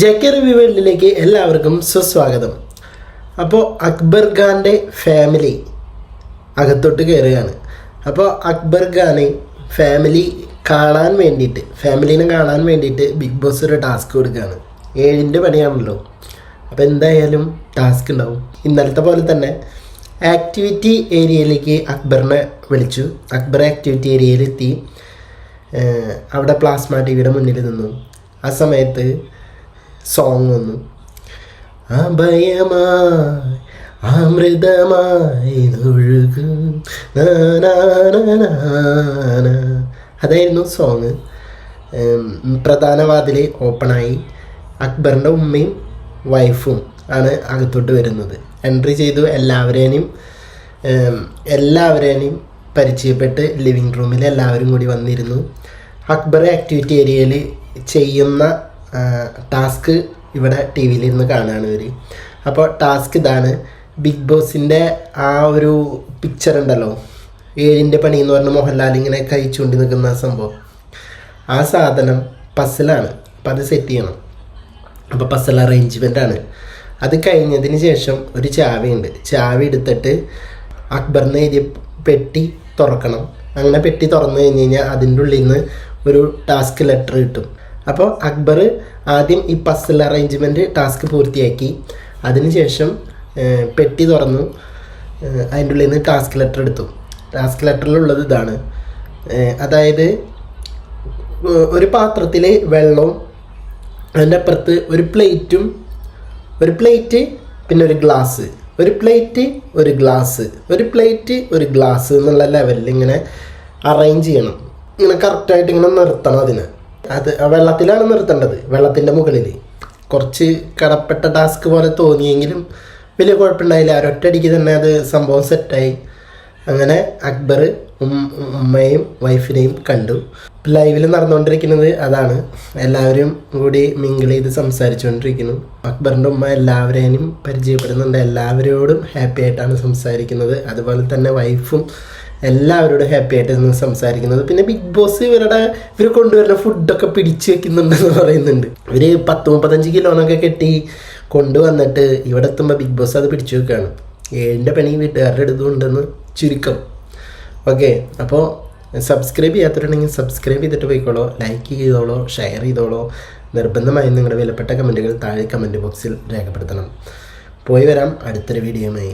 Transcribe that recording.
J K review വേൾഡിലേക്ക് എല്ലാവർക്കും സുസ്വാഗതം. അപ്പോൾ അക്ബർ ഖാന്റെ ഫാമിലി അകത്തോട്ട് കയറുകയാണ് അപ്പോൾ അക്ബർ ഖാനെ ഫാമിലി കാണാൻ വേണ്ടിയിട്ട് ഫാമിലീനെ കാണാൻ വേണ്ടിയിട്ട് ബിഗ് ബോസ് ഒരു ടാസ്ക് കൊടുക്കുകയാണ്. ഏഴിന്റെ പണിയാണല്ലോ. അപ്പോൾ എന്തായാലും ടാസ്ക് ഉണ്ടാവും. ഇന്നലത്തെ പോലെ തന്നെ ആക്ടിവിറ്റി ഏരിയയിലേക്ക് അക്ബറിനെ വിളിച്ചു. അക്ബർ ആക്ടിവിറ്റി ഏരിയയിലെത്തി അവിടെ പ്ലാസ്മ ടി വിയുടെ മുന്നിൽ നിന്നു. ആ സമയത്ത് സോങ് വന്നു. അഭയമായി അമൃതമായി അതായിരുന്നു സോങ് പ്രധാന വാതിൽ ഓപ്പണായി അക്ബറിന്റെ ഉമ്മയും വൈഫും ആണ് അകത്തോട്ട് വരുന്നത്. എൻട്രി ചെയ്തു എല്ലാവരെയും എല്ലാവരെയും പരിചയപ്പെട്ട് ലിവിങ് റൂമിൽ എല്ലാവരും കൂടി വന്നിരുന്നു. അക്ബർ ആക്ടിവിറ്റി ഏരിയയിൽ ചെയ്യുന്ന ടാസ്ക് ഇവിടെ ടി വിയിൽ ഇരുന്ന് കാണുകയാണ് ഇവർ അപ്പോൾ ടാസ്ക് ഇതാണ് ബിഗ് ബോസിന്റെ ആ ഒരു പിക്ചർ ഉണ്ടല്ലോ. ഏഴിന്റെ പണി എന്ന് പറഞ്ഞ മോഹൻലാൽ ഇങ്ങനെ കഴിച്ചുകൊണ്ടി നിൽക്കുന്ന സംഭവം. ആ സാധനം പസിലാണ് അപ്പം അത് സെറ്റ് ചെയ്യണം. അപ്പോൾ പസൽ അറേഞ്ച്മെന്റ് ആണ്. അത് കഴിഞ്ഞതിന് ശേഷം ഒരു ചാവിയുണ്ട്. ചാവി എടുത്തിട്ട് അക്ബറിന് എഴുതിയ പെട്ടി തുറക്കണം. അങ്ങനെ പെട്ടി തുറന്നു കഴിഞ്ഞ് കഴിഞ്ഞാൽ അതിന്റെ ഉള്ളിൽ നിന്ന് ഒരു ടാസ്ക് ലെറ്റർ കിട്ടും. അപ്പോൾ അക്ബർ ആദ്യം ഈ പസിൽ അറേഞ്ച്മെന്റ് ടാസ്ക് പൂർത്തിയാക്കി. അതിനുശേഷം പെട്ടി തുറന്നു. അതിന്റെ ഉള്ളിൽ നിന്ന് ടാസ്ക് ലെറ്റർ എടുത്തു. ടാസ്ക് ലെറ്ററിലുള്ളത് ഇതാണ്. അതായത് ഒരു പാത്രത്തിൽ വെള്ളവും അതിന്റെ അപ്പുറത്ത് ഒരു പ്ലേറ്റും ഒരു പ്ലേറ്റ് പിന്നെ ഒരു ഗ്ലാസ് ഒരു പ്ലേറ്റ് ഒരു ഗ്ലാസ് ഒരു പ്ലേറ്റ് ഒരു ഗ്ലാസ് എന്നുള്ള ലെവലിൽ ഇങ്ങനെ അറേഞ്ച് ചെയ്യണം. ഇങ്ങനെ കറക്റ്റായിട്ട് ഇങ്ങനെ നിർത്തണം അതിന്. അത് വെള്ളത്തിലാണ് നിർത്തേണ്ടത് വെള്ളത്തിന്റെ മുകളിൽ കുറച്ച് കടപ്പെട്ട ടാസ്ക് പോലെ തോന്നിയെങ്കിലും വലിയ കുഴപ്പമുണ്ടായില്ല. ഒരൊറ്റടിക്ക് തന്നെ അത് സംഭവം സെറ്റായി അങ്ങനെ അക്ബർ ഉമ്മയും വൈഫിനെയും കണ്ടു. ലൈവിൽ നടന്നുകൊണ്ടിരിക്കുന്നത് അതാണ്. എല്ലാവരും കൂടി മിങ്കിൾ ചെയ്ത് സംസാരിച്ചുകൊണ്ടിരിക്കുന്നു. അക്ബറിന്റെ ഉമ്മ എല്ലാവരെയും പരിചയപ്പെടുന്നുണ്ട്. എല്ലാവരോടും ഹാപ്പി ആയിട്ടാണ് സംസാരിക്കുന്നത്. അതുപോലെ തന്നെ വൈഫും എല്ലാവരോടും ഹാപ്പി ആയിട്ടാണ് സംസാരിക്കുന്നത്. പിന്നെ ബിഗ് ബോസ് ഇവരുടെ ഇവർ കൊണ്ടുവരുന്ന ഫുഡൊക്കെ പിടിച്ചു വെക്കുന്നുണ്ടെന്ന് പറയുന്നുണ്ട്. ഇവർ പത്ത് മുപ്പത്തഞ്ച് കിലോനൊക്കെ കെട്ടി കൊണ്ടുവന്നിട്ട് ഇവിടെ എത്തുമ്പോൾ ബിഗ് ബോസ് അത് പിടിച്ചു വെക്കുകയാണ് ഏഴിന്റെ പണി വീട്ടുകാരുടെ അടുത്തുണ്ടെന്ന് ചുരുക്കം. ഓക്കെ അപ്പോൾ സബ്സ്ക്രൈബ് ചെയ്യാത്തവരുണ്ടെങ്കിൽ സബ്സ്ക്രൈബ് ചെയ്തിട്ട് പോയിക്കോളോ. Like ചെയ്തോളോ share ചെയ്തോളോ. നിർബന്ധമായും നിങ്ങളുടെ വിലപ്പെട്ട കമന്റുകൾ താഴെ കമന്റ് ബോക്സിൽ രേഖപ്പെടുത്തണം. പോയി വരാം അടുത്തൊരു വീഡിയോയുമായി